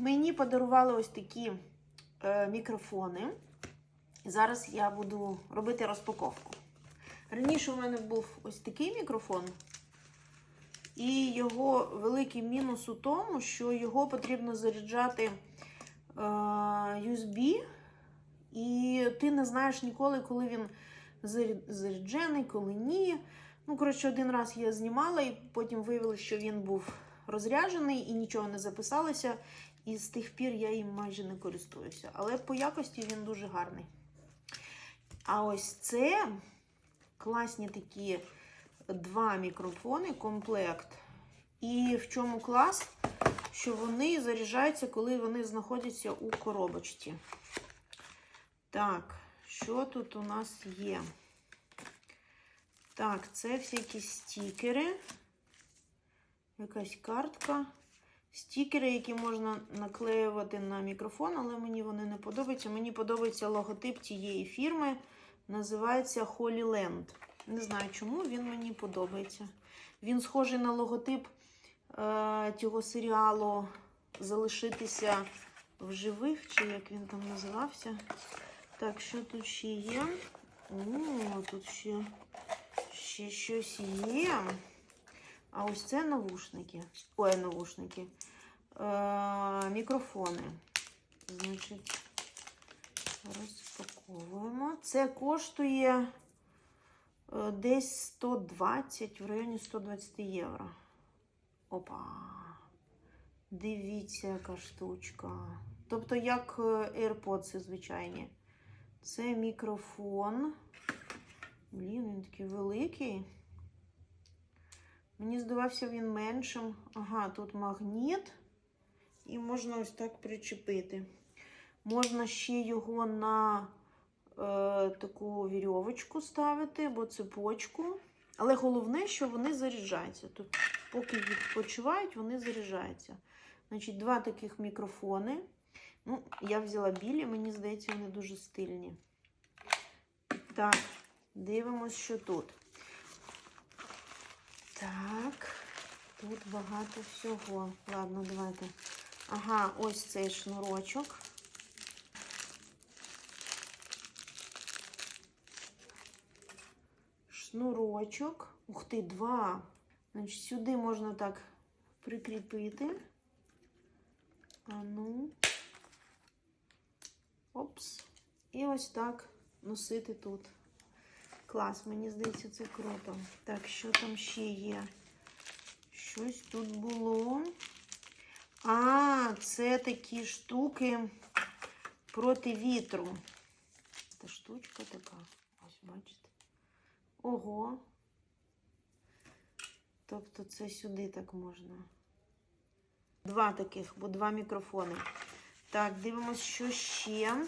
Мені подарували ось такі е, мікрофони. Зараз я буду робити розпаковку. Раніше у мене був ось такий мікрофон, і його великий мінус у тому, що його потрібно заряджати е, USB, і ти не знаєш ніколи, коли він заряджений, коли ні. Ну, коротше, один раз я знімала, і потім виявилося, що він був розряджений і нічого не записалося. І з тих пір я їм майже не користуюся. Але по якості він дуже гарний. А ось це класні такі два мікрофони, комплект. І в чому клас? Що вони заряджаються, коли вони знаходяться у коробочці. Так, що тут у нас є? Так, це всякі стікери. Якась картка. Стікери, які можна наклеювати на мікрофон, але мені вони не подобаються. Мені подобається логотип тієї фірми. Називається Holy Land. Не знаю чому, він мені подобається. Він схожий на логотип е, цього серіалу Залишитися в живих, чи як він там називався. Так, що тут ще є? О, тут ще, ще щось є. А ось це навушники. Ой, навушники. Е, мікрофони. Значить, розпаковуємо. Це коштує е, десь 120, в районі 120 євро. Опа. Дивіться, яка штучка. Тобто, як е, AirPods звичайні. Це мікрофон. Блін, він такий великий. Мені здавався він меншим. Ага, тут магніт. І можна ось так причепити. Можна ще його на е, таку вірьовочку ставити або цепочку. Але головне, що вони заряджаються. Тут, поки відпочивають, вони заряджаються. Значить, два таких мікрофони. Ну, я взяла білі, мені здається, вони дуже стильні. Так, дивимось, що тут. Так, тут багато всього. Ладно, давайте. Ага, ось цей шнурочок. Шнурочок. Ух ти, два. Значить, сюди можна так прикріпити. А ну. Опс. І ось так носити тут. Клас, мені здається, це круто. Так, що там ще є? Щось тут було. А, це такі штуки проти вітру. Це штучка така. Ось, бачите. Ого. Тобто це сюди так можна. Два таких, бо два мікрофони. Так, дивимось, що ще.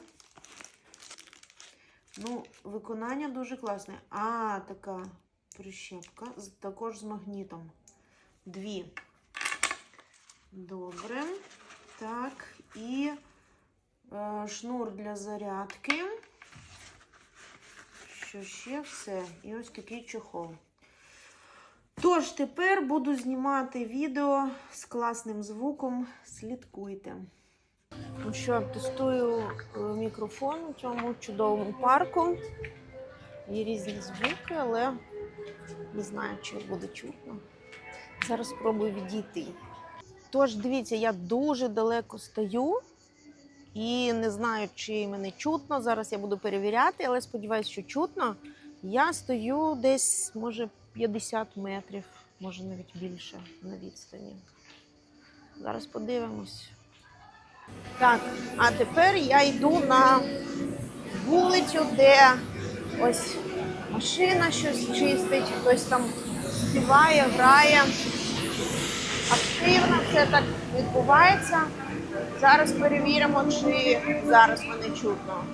Ну, виконання дуже класне. А, така прищепка, також з магнітом. Дві. Добре. Так, і е, шнур для зарядки. Що ще все? І ось такий чохол. Тож, тепер буду знімати відео з класним звуком. Слідкуйте. Ну що, тестую е, мікрофон у цьому чудовому парку. Є різні звуки, але не знаю, чи буде чутно. Зараз спробую відійти. Тож, дивіться, я дуже далеко стою і не знаю, чи мене чутно. Зараз я буду перевіряти, але сподіваюся, що чутно. Я стою десь, може, 50 метрів, може навіть більше на відстані. Зараз подивимось. Так, а тепер я йду на вулицю, де ось машина щось чистить, хтось там співає, грає. Активно все так відбувається. Зараз перевіримо, чи зараз мене чутно.